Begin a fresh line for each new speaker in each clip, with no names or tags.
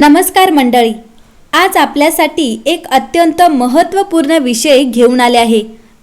नमस्कार मंडळी. आज आपल्यासाठी एक अत्यंत महत्त्वपूर्ण विषय घेऊन आले आहे.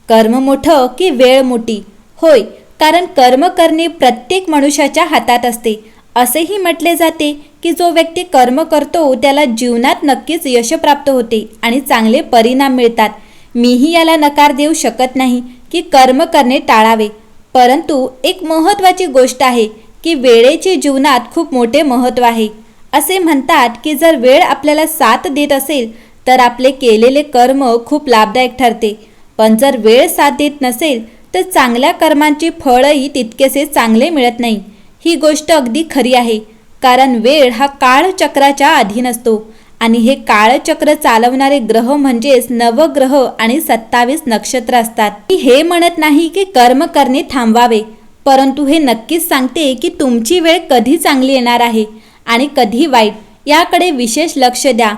कर्म मोठं की वेळ मोठी? होय कारण कर्म करणे प्रत्येक मनुष्याच्या हातात असते. असेही म्हटले जाते की जो व्यक्ती कर्म करतो त्याला जीवनात नक्कीच यश प्राप्त होते आणि चांगले परिणाम मिळतात. मीही याला नकार देऊ शकत नाही की कर्म करणे टाळावे. परंतु एक महत्त्वाची गोष्ट आहे की वेळेचे जीवनात खूप मोठे महत्त्व आहे. असे म्हणतात की जर वेळ आपल्याला साथ देत असेल तर आपले केलेले कर्म खूप लाभदायक ठरते. पण जर वेळ साथ देत नसेल तर चांगल्या कर्मांची फळही तितकेसे चांगले मिळत नाही. ही गोष्ट अगदी खरी आहे. कारण वेळ हा काळचक्राच्या अधीन असतो आणि हे काळचक्र चालवणारे ग्रह म्हणजेच नवग्रह आणि सत्तावीस नक्षत्र असतात. मी हे म्हणत नाही की कर्म करणे थांबवावे परंतु हे नक्कीच सांगते की तुमची वेळ कधी चांगली येणार आहे. आणि कधी वाईट याकडे विशेष लक्ष द्या.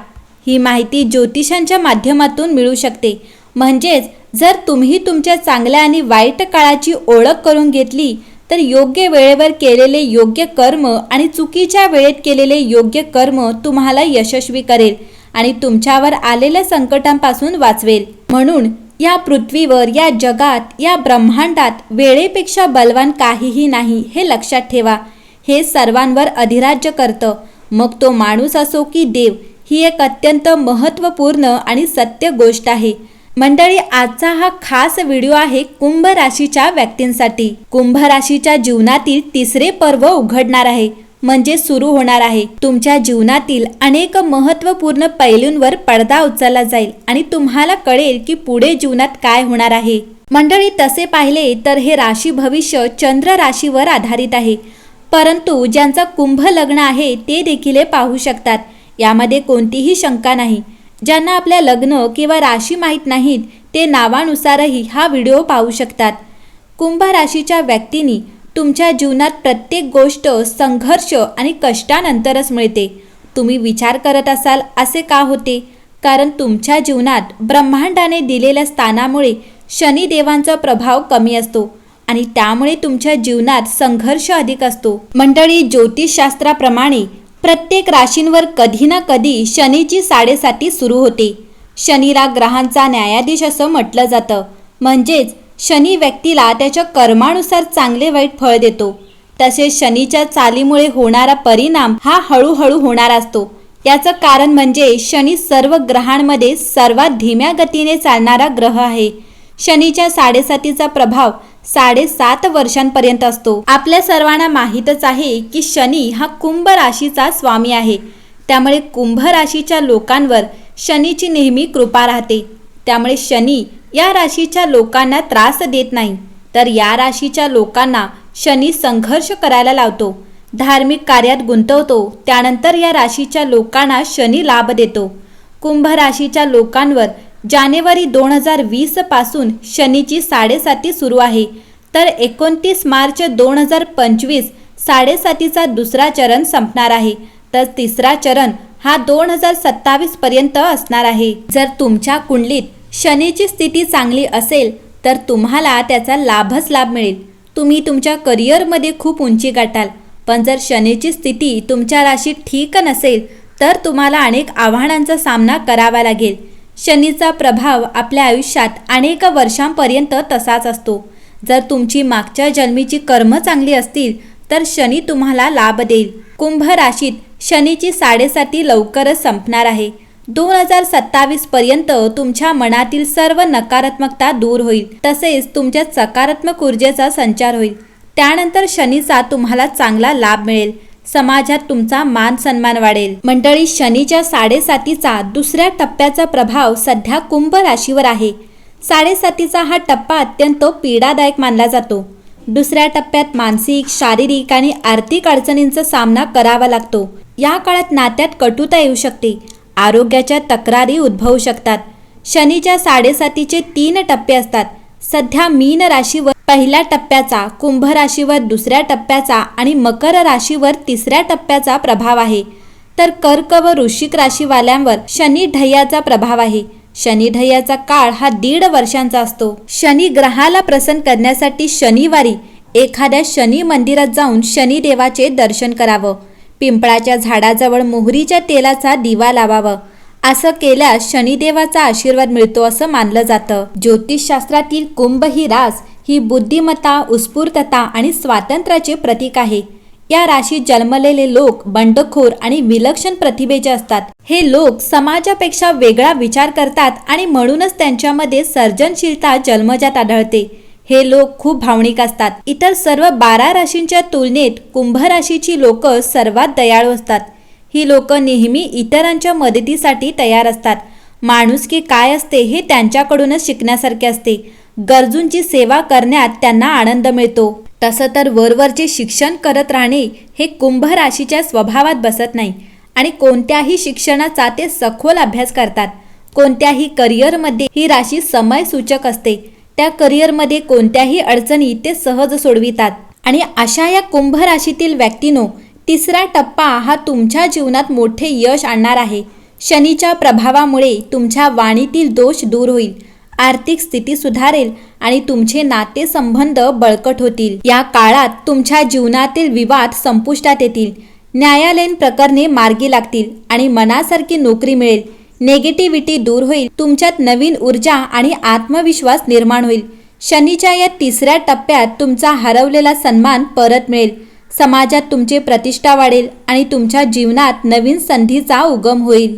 ही माहिती ज्योतिषांच्या माध्यमातून मिळू शकते. म्हणजेच जर तुम्ही तुमच्या चांगल्या आणि वाईट काळाची ओळख करून घेतली तर योग्य वेळेवर केलेले योग्य कर्म आणि चुकीच्या वेळेत केलेले योग्य कर्म तुम्हाला यशस्वी करेल आणि तुमच्यावर आलेल्या संकटांपासून वाचवेल. म्हणून या पृथ्वीवर या जगात या ब्रह्मांडात वेळेपेक्षा बलवान काहीही नाही हे लक्षात ठेवा. हे सर्वांवर अधिराज्य करतं. मग तो माणूस असो की देव ही एक अत्यंत महत्त्वपूर्ण आणि सत्य गोष्ट आहे. मंडळी आजचा हा खास व्हिडिओ आहे कुंभ राशीच्या व्यक्तींसाठी. कुंभ राशीच्या जीवनातील तिसरे पर्व उघडणार आहे. म्हणजे सुरू होणार आहे. तुमच्या जीवनातील अनेक महत्त्वपूर्ण पैलूंवर पडदा उचलला जाईल आणि तुम्हाला कळेल की पुढे जीवनात काय होणार आहे. मंडळी तसे पाहिले तर हे राशी भविष्य चंद्र राशीवर आधारित आहे. परंतु ज्यांचा कुंभ लग्न आहे ते देखील हे पाहू शकतात. यामध्ये कोणतीही शंका नाही. ज्यांना आपल्या लग्न किंवा राशी माहीत नाहीत ते नावानुसारही हा व्हिडिओ पाहू शकतात. कुंभ राशीच्या व्यक्तींनी तुमच्या जीवनात प्रत्येक गोष्ट संघर्ष आणि कष्टानंतरच मिळते. तुम्ही विचार करत असाल असे का होते? कारण तुमच्या जीवनात ब्रह्मांडाने दिलेल्या स्थानामुळे शनिदेवांचा प्रभाव कमी असतो. आणि त्यामुळे तुमच्या जीवनात संघर्ष अधिक असतो. मंडळी ज्योतिषशास्त्राप्रमाणे प्रत्येक राशींवर कधी ना कधी शनीची साडेसाती सुरू होते. शनीला ग्रहांचा न्यायाधीश असं म्हटलं जातं. म्हणजेच शनी व्यक्तीला त्याच्या कर्मानुसार चांगले वाईट फळ देतो. तसेच शनीच्या चालीमुळे होणारा परिणाम हा हळूहळू होणार असतो. याचं कारण म्हणजे शनी सर्व ग्रहांमध्ये सर्वात धीम्या गतीने चालणारा ग्रह आहे. शनीच्या साडेसातीचा प्रभाव साडेसात वर्षांपर्यंत असतो. आपल्या सर्वांना माहीतच आहे की शनी हा कुंभ राशीचा स्वामी आहे. त्यामुळे कुंभ राशीच्या लोकांवर शनीची नेहमी कृपा राहते. त्यामुळे शनी या राशीच्या लोकांना त्रास देत नाही. तर या राशीच्या लोकांना शनी संघर्ष करायला लावतो. धार्मिक कार्यात गुंतवतो. त्यानंतर या राशीच्या लोकांना शनी लाभ देतो. कुंभ राशीच्या लोकांवर जानेवारी दोन हजार वीसपासून शनीची साडेसाती सुरू आहे. तर एकोणतीस मार्च दोन हजार पंचवीस साडेसातीचा दुसरा चरण संपणार आहे. तर तिसरा चरण हा दोन हजार सत्तावीस पर्यंत असणार आहे. जर तुमच्या कुंडलीत शनीची स्थिती चांगली असेल तर तुम्हाला त्याचा लाभच लाभ मिळेल. तुम्ही तुमच्या करिअरमध्ये खूप उंची गाठाल. पण जर शनीची स्थिती तुमच्या राशीत ठीक नसेल तर तुम्हाला अनेक आव्हानांचा सामना करावा लागेल. शनीचा प्रभाव आपल्या आयुष्यात अनेक वर्षांपर्यंत तसाच असतो. जर तुमची मागच्या जन्मीची कर्म चांगली असतील तर शनी तुम्हाला लाभ देईल. कुंभ राशीत शनीची साडेसाती लवकरच संपणार आहे. दोन हजार सत्तावीस पर्यंत तुमच्या मनातील सर्व नकारात्मकता दूर होईल. तसेच तुमच्या सकारात्मक ऊर्जेचा संचार होईल. त्यानंतर शनीचा तुम्हाला चांगला लाभ मिळेल. समाजात तुमचा मान सन्मान वाढेल. मंडळी शनीच्या साडेसातीचा दुसऱ्या टप्प्याचा प्रभाव सध्या कुंभ राशीवर आहे. साडेसातीचा हा टप्पा अत्यंत पीडादायक मानला जातो. दुसऱ्या टप्प्यात मानसिक शारीरिक आणि आर्थिक अडचणींचा सामना करावा लागतो. या काळात नात्यात कटुता येऊ शकते. आरोग्याच्या तक्रारी उद्भवू शकतात. शनीच्या साडेसातीचे तीन टप्पे असतात. सध्या मीन राशीवर पहिल्या टप्प्याचा कुंभ राशीवर दुसऱ्या टप्प्याचा आणि मकर राशीवर तिसऱ्या टप्प्याचा प्रभाव आहे. तर कर्क व वृश्चिक राशीवाल्यांवर शनी ढय्याचा प्रभाव आहे. शनी ढय्याचा काळ हा दीड वर्षांचा असतो. शनी ग्रहाला प्रसन्न करण्यासाठी शनिवारी एखाद्या शनी मंदिरात जाऊन शनिदेवाचे दर्शन करावं. पिंपळाच्या झाडाजवळ मोहरीच्या तेलाचा दिवा लावावा. असं केल्यास शनिदेवाचा आशीर्वाद मिळतो असं मानलं जातं. ज्योतिषशास्त्रातील कुंभ ही रास ही बुद्धिमत्ता उत्स्फूर्तता आणि स्वातंत्र्याचे प्रतीक आहे. या राशीत जन्मलेले लोक बंडखोर आणि विलक्षण प्रतिभेचे असतात. हे लोक समाजापेक्षा वेगळा विचार करतात आणि म्हणूनच त्यांच्यामध्ये सर्जनशीलता जन्मजात आढळते. हे लोक खूप भावनिक असतात. इतर सर्व बारा राशींच्या तुलनेत कुंभ राशीची लोक सर्वात दयाळू असतात. ही लोक नेहमी इतरांच्या मदतीसाठी तयार असतात. माणुसकी काय असते हे त्यांच्याकडूनच शिकण्यासारखे असते. गरजूंची सेवा करण्यात त्यांना आनंद मिळतो. तसं तर वरवरचे शिक्षण करत राहणे हे कुंभ राशीच्या स्वभावात बसत नाही आणि कोणत्याही शिक्षणाचा ते सखोल अभ्यास करतात. कोणत्याही करिअरमध्ये ही राशी समय सूचक असते. त्या करिअरमध्ये कोणत्याही अडचणी ते सहज सोडवितात. आणि अशा या कुंभ राशीतील व्यक्तीनो तिसरा टप्पा हा तुमच्या जीवनात मोठे यश आणणार आहे. शनीच्या प्रभावामुळे तुमच्या वाणीतील दोष दूर होईल. आर्थिक स्थिती सुधारेल आणि तुमचे नातेसंबंध बळकट होतील. या काळात तुमच्या जीवनातील विवाद संपुष्टात येतील. न्यायालयीन प्रकरणे मार्गी लागतील आणि मनासारखी नोकरी मिळेल. नेगेटिव्हिटी दूर होईल. तुमच्यात नवीन ऊर्जा आणि आत्मविश्वास निर्माण होईल. शनीच्या या तिसऱ्या टप्प्यात तुमचा हरवलेला सन्मान परत मिळेल. समाजात तुमची प्रतिष्ठा वाढेल आणि तुमच्या जीवनात नवीन संधीचा उगम होईल.